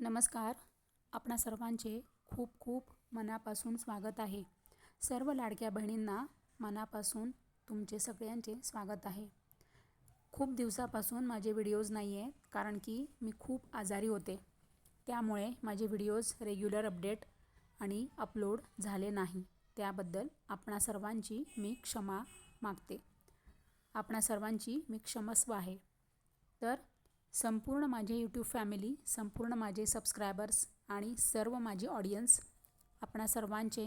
नमस्कार. आपणा सर्वांचे खूप खूप मनापासून स्वागत आहे. सर्व लाडक्या बहिणींना मनापासून तुमचे सगळ्यांचे स्वागत आहे. खूप दिवसापासून माझे व्हिडिओज नाही आहेत कारण की मी खूप आजारी होते. त्यामुळे माझे व्हिडिओज रेग्युलर अपडेट आणि अपलोड झाले नाही. त्याबद्दल आपणा सर्वांची मी क्षमा मागते. आपणा सर्वांची मी क्षमस्व आहे. तर संपूर्ण माझे यूट्यूब फॅमिली संपूर्ण माझे सबस्क्रायबर्स आणि सर्व माझे ऑडियन्स आपणा सर्वांचे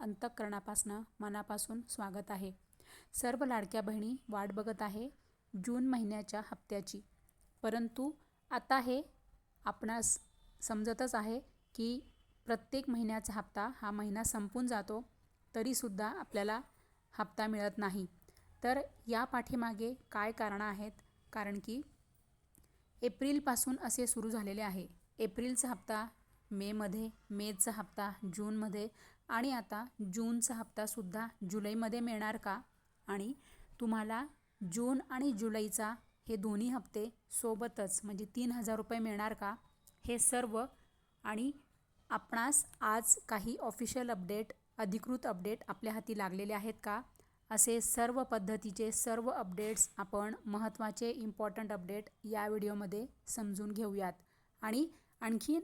अंतःकरणापासनं मनापासून स्वागत आहे. सर्व लाडक्या बहिणी वाट बघत आहे जून महिन्याच्या हप्त्याची. परंतु आता हे आपणास समजतच आहे की प्रत्येक महिन्याचा हप्ता हा महिना संपून जातो तरीसुद्धा आपल्याला हप्ता मिळत नाही. तर या पाठीमागे काय कारणं आहेत? कारण की एप्रिलपासून असे सुरू झालेले आहे. एप्रिलचा हप्ता मेमध्ये मेचा हप्ता जूनमध्ये आणि आता जूनचा हप्तासुद्धा जुलैमध्ये मिळणार का? आणि तुम्हाला जून आणि जुलैचा हे दोन्ही हप्ते सोबतच म्हणजे तीन हजार रुपये मिळणार का? हे सर्व आणि आपणास आज काही ऑफिशियल अपडेट अधिकृत अपडेट आपल्या हाती लागलेले आहेत का? असे सर्व पद्धतीचे सर्व अपडेट्स आपण महत्त्वाचे इम्पॉर्टंट अपडेट या व्हिडिओमध्ये समजून घेऊयात. आणि आणखीन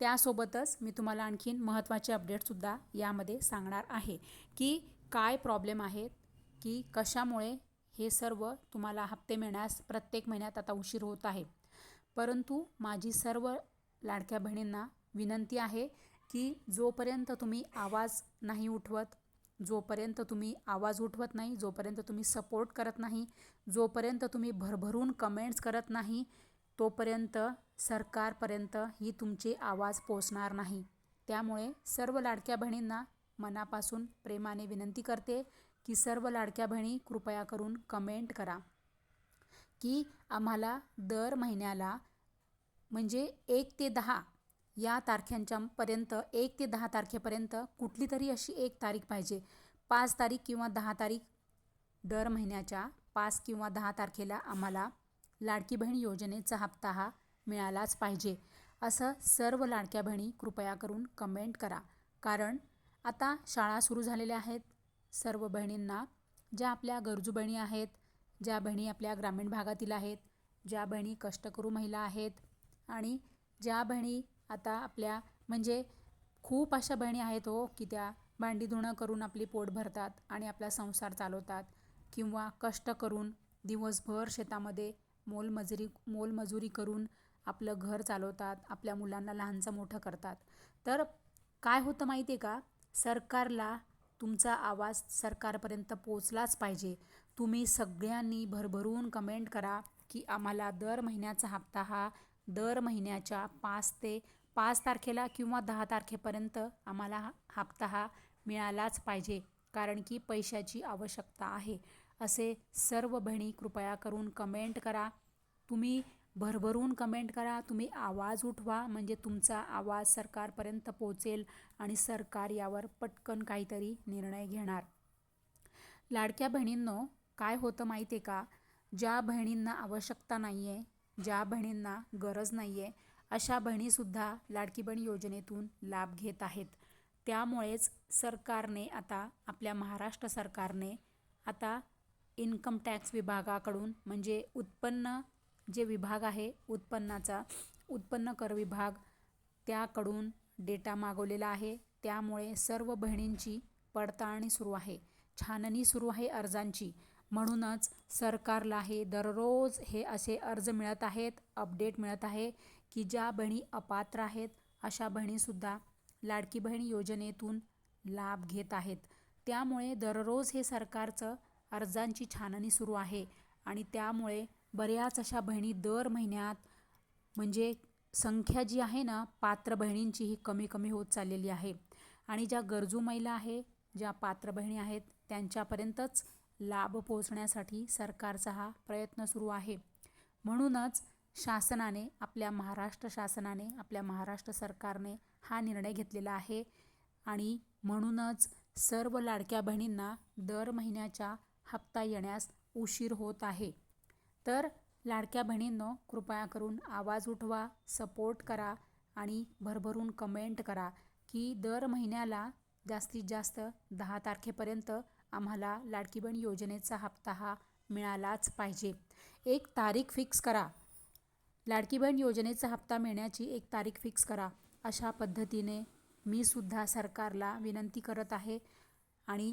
त्यासोबतच मी तुम्हाला आणखीन महत्त्वाचे अपडेटसुद्धा यामध्ये सांगणार आहे की काय प्रॉब्लेम आहेत की कशामुळे हे सर्व तुम्हाला हप्ते मिळण्यास प्रत्येक महिन्यात आता उशीर होत आहे. परंतु माझी सर्व लाडक्या बहिणींना विनंती आहे की जोपर्यंत तुम्ही आवाज नाही उठवत जोपर्यंत तुम्ही आवाज उठवत नाही जोपर्यंत तुम्ही सपोर्ट करत नाही जोपर्यंत तुम्ही भरभरून कमेंट्स करत नाही तोपर्यंत सरकारपर्यंत ही तुमचे आवाज पोचणार नाही. त्यामुळे सर्व लाडक्या बहिणींना मनापासून प्रेमाने विनंती करते की सर्व लाडक्या बहिणी कृपया करून कमेंट करा. की आम्हाला दर महिन्याला म्हणजे एक ते दहा या तारखांच्यापर्यंत एक ते दहा तारखेपर्यंत कुठली तरी अशी एक तारीख पाहिजे. पाच तारीख किंवा दहा तारीख दर महिन्याच्या पाच किंवा दहा तारखेला आम्हाला लाडकी बहीण योजनेचा हप्ता हा मिळालाच पाहिजे. असं सर्व लाडक्या बहिणी कृपया करून कमेंट करा. कारण आता शाळा सुरू झालेल्या आहेत. सर्व बहिणींना ज्या आपल्या गरजू बहिणी आहेत ज्या बहिणी आपल्या ग्रामीण भागातील आहेत ज्या बहिणी कष्टकरू महिला आहेत आणि ज्या बहिणी आता आपल्या म्हणजे खूप अशा बहिणी आहेत हो की त्या भांडी धुणं करून आपली पोट भरतात आणि आपला संसार चालवतात. किंवा कष्ट करून दिवसभर शेतामध्ये मोलमजुरी मोलमजुरी करून आपलं घर चालवतात आपल्या मुलांना लहानचं मोठं करतात. तर काय होतं माहिती आहे का? सरकारला तुमचा आवाज सरकारपर्यंत पोचलाच पाहिजे. तुम्ही सगळ्यांनी भरभरून कमेंट करा की आम्हाला दर महिन्याचा हप्ता हा दर महिन्याच्या पाच ते पाच तारखेला किंवा दहा तारखेपर्यंत आम्हाला हप्ता हा मिळालाच पाहिजे कारण की पैशाची आवश्यकता आहे. असे सर्व बहिणी कृपया करून कमेंट करा. तुम्ही भरभरून कमेंट करा. तुम्ही आवाज उठवा म्हणजे तुमचा आवाज सरकारपर्यंत पोचेल आणि सरकार यावर पटकन काहीतरी निर्णय घेणार. लाडक्या बहिणींनो काय होतं माहिती आहे का? ज्या बहिणींना आवश्यकता नाही आहे ज्या बहिणींना गरज नाही आहे अशा बहिणीसुद्धा लाडकी बहीण योजनेतून लाभ घेत आहेत. त्यामुळेच सरकारने आता आपल्या महाराष्ट्र सरकारने आता इन्कम टॅक्स विभागाकडून म्हणजे उत्पन्न जे विभाग आहे उत्पन्नाचा उत्पन्न कर विभाग त्याकडून डेटा मागवलेला आहे. त्यामुळे सर्व बहिणींची पडताळणी सुरू आहे. छाननी सुरू आहे अर्जांची. म्हणूनच सरकारला हे दररोज हे असे अर्ज मिळत आहेत अपडेट मिळत आहे की ज्या बहिणी अपात्र आहेत अशा बहिणीसुद्धा लाडकी बहीण योजनेतून लाभ घेत आहेत. त्यामुळे दररोज हे सरकारचं अर्जांची छाननी सुरू आहे आणि त्यामुळे बऱ्याच अशा बहिणी दर महिन्यात म्हणजे संख्या जी आहे ना पात्र बहिणींची ही कमी कमी होत चाललेली आहे. आणि ज्या गरजू महिला आहे ज्या पात्र बहिणी आहेत त्यांच्यापर्यंतच लाभ पोचण्यासाठी सरकारचा हा प्रयत्न सुरू आहे. म्हणूनच शासनाने आपल्या महाराष्ट्र शासनाने आपल्या महाराष्ट्र सरकारने हा निर्णय घेतलेला आहे आणि म्हणूनच सर्व लाडक्या बहिणींना दर महिन्याच्या हप्ता येण्यास उशीर होत आहे. तर लाडक्या बहिणींनो कृपया करून आवाज उठवा सपोर्ट करा आणि भरभरून कमेंट करा की दर महिन्याला जास्तीत जास्त दहा तारखेपर्यंत आम्हाला लाडकी बहीण योजनेचा हप्ता हा मिळालाच पाहिजे. एक तारीख फिक्स करा. लाडकी बहीण योजनेचा हप्ता मिळण्याची एक तारीख फिक्स करा. अशा पद्धतीने मी सुद्धा सरकारला विनंती करत आहे. आणि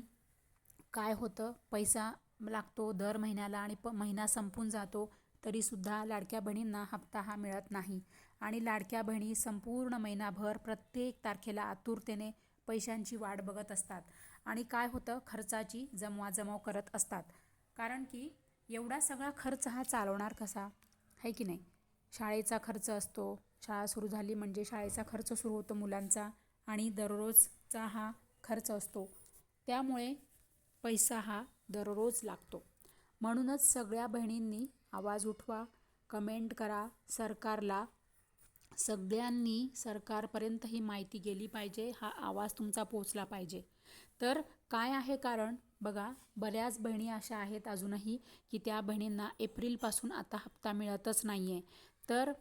काय होतं पैसा लागतो दर महिन्याला आणि प महिना संपून जातो तरीसुद्धा लाडक्या बहिणींना हप्ता हा मिळत नाही. आणि लाडक्या बहिणी संपूर्ण महिनाभर प्रत्येक तारखेला आतुरतेने पैशांची वाट बघत असतात. आणि काय होतं? खर्चाची जमवाजमव करत असतात. कारण की एवढा सगळा खर्च हा चालवणार कसा? आहे की नाही? शाळेचा खर्च असतो. शाळा सुरू झाली म्हणजे शाळेचा खर्च सुरू होतो मुलांचा आणि दररोजचा हा खर्च असतो. त्यामुळे पैसा हा दररोज लागतो. म्हणूनच सगळ्या बहिणींनी आवाज उठवा कमेंट करा सरकारला सगळ्यांनी सरकारपर्यंत ही माहिती गेली पाहिजे हा आवाज तुमचा पोचला पाहिजे. तर काय आहे कारण? बघा बऱ्याच बहिणी अशा आहेत अजूनही की त्या बहिणींना एप्रिलपासून आता हप्ता मिळतच नाही आहे तर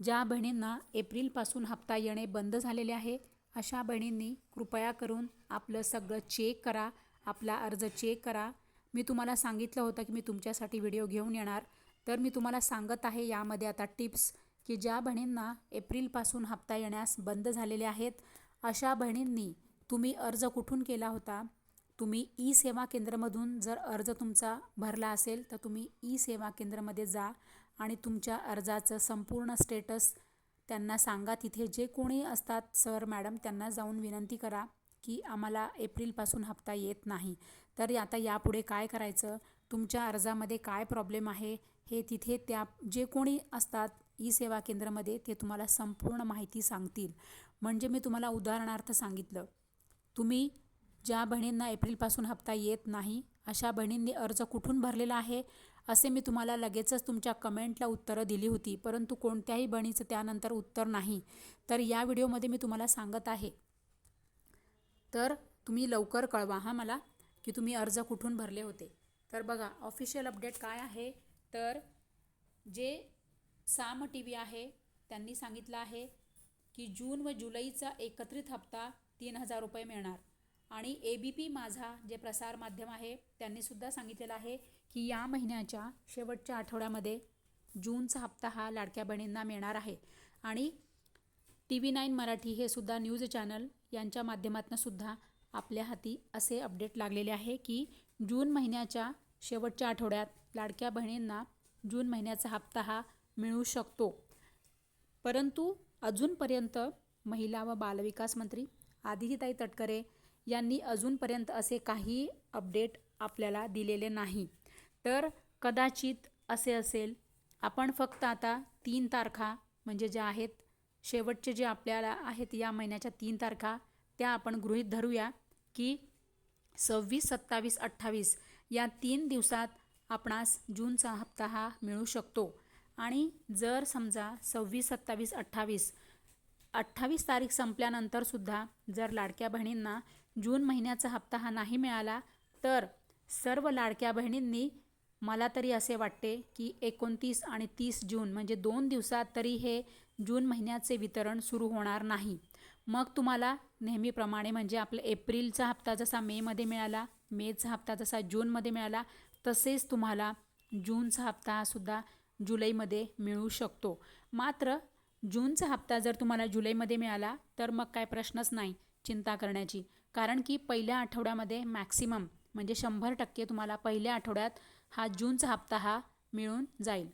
ज्या बहिणींना एप्रिलपासून हप्ता येणे बंद झालेले आहे अशा बहिणींनी कृपया करून आपलं सगळं चेक करा आपला अर्ज चेक करा. मी तुम्हाला सांगितलं होतं की मी तुमच्यासाठी व्हिडिओ घेऊन येणार. तर मी तुम्हाला सांगत आहे यामध्ये आता टिप्स. की ज्या बहिणींना एप्रिलपासून हप्ता येण्यास बंद झालेले आहेत अशा बहिणींनी तुम्ही अर्ज कुठून केला होता? तुम्ही ई सेवा केंद्रामधून जर अर्ज तुमचा भरला असेल तर तुम्ही ई सेवा केंद्रमध्ये जा आणि तुमच्या अर्जाचं संपूर्ण स्टेटस त्यांना सांगा. तिथे जे कोणी असतात सर मॅडम त्यांना जाऊन विनंती करा की आम्हाला एप्रिलपासून हप्ता येत नाही. तर आता यापुढे काय करायचं? तुमच्या अर्जामध्ये काय प्रॉब्लेम आहे? हे तिथे त्या जे कोणी असतात ई सेवा केंद्रामध्ये ते तुम्हाला संपूर्ण माहिती सांगतील. म्हणजे मी तुम्हाला उदाहरणार्थ सांगितलं. तुम्ही ज्या बहिणींना एप्रिलपासून हप्ता येत नाही अशा बहिणींनी अर्ज कुठून भरलेला आहे असे मी तुम्हाला लगेचच तुमच्या कमेंटला उत्तरं दिली होती. परंतु कोणत्याही बहिणीचं त्यानंतर उत्तर नाही. तर या व्हिडिओमध्ये मी तुम्हाला सांगत आहे. तर तुम्ही लवकर कळवा हां मला की तुम्ही अर्ज कुठून भरले होते. तर बघा ऑफिशियल अपडेट काय आहे? तर जे साम टी व्ही आहे. त्यांनी सांगितलं आहे की जून व जुलैचा एकत्रित हप्ता तीन हजार रुपये मिळणार. आणि ए बी पी माझा जे प्रसार माध्यम आहे त्यांनीसुद्धा सांगितलेलं आहे की या महिन्याच्या शेवटच्या आठवड्यामध्ये जूनचा हप्ता हा लाडक्या बहिणींना मिळणार आहे. आणि टी व्ही नाईन मराठी हे सुद्धा न्यूज चॅनल यांच्या माध्यमातूनसुद्धा आपल्या हाती असे अपडेट लागलेले आहे की जून महिन्याच्या शेवटच्या आठवड्यात लाडक्या बहिणींना जून महिन्याचा हप्ता हा मिळू शकतो. परंतु अजूनपर्यंत महिला व बालविकास मंत्री आदितीताई तटकरे यांनी अजूनपर्यंत असे काही अपडेट आपल्याला दिलेले नाही. तर कदाचित असे असेल आपण फक्त आता तीन तारखा म्हणजे ज्या आहेत शेवटचे जे आपल्याला आहेत या महिन्याच्या तीन तारखा त्या आपण गृहीत धरूया की सव्वीस सत्तावीस अठ्ठावीस या तीन दिवसात आपणास जूनचा हप्ता हा मिळू शकतो. आणि जर समजा सव्वीस सत्तावीस अठ्ठावीस अठ्ठावीस तारीख संपल्यानंतरसुद्धा जर लाडक्या बहिणींना जून महिन्याचा हप्ता हा नाही मिळाला तर सर्व लाडक्या बहिणींनी मला तरी असे वाटते की एकोणतीस आणि तीस जून म्हणजे दोन दिवसात तरी हे जून महिन्याचे वितरण सुरू होणार नाही. मग तुम्हाला नेहमीप्रमाणे म्हणजे आपलं एप्रिलचा हप्ता जसा मेमध्ये मिळाला मेचा हप्ता जसा जूनमध्ये मिळाला तसेच तुम्हाला जूनचा हप्ता सुद्धा जुलैमध्ये मिळू शकतो. मात्र जूनचा हप्ता जर तुम्हाला जुलैमध्ये मिळाला तर मग काय प्रश्नच नाही चिंता करण्याची. कारण की पहिल्या आठवड्यामध्ये मॅक्सिमम म्हणजे शंभर टक्के तुम्हाला पहिल्या आठवड्यात हा जूनचा हप्ता हा मिळून जाईल.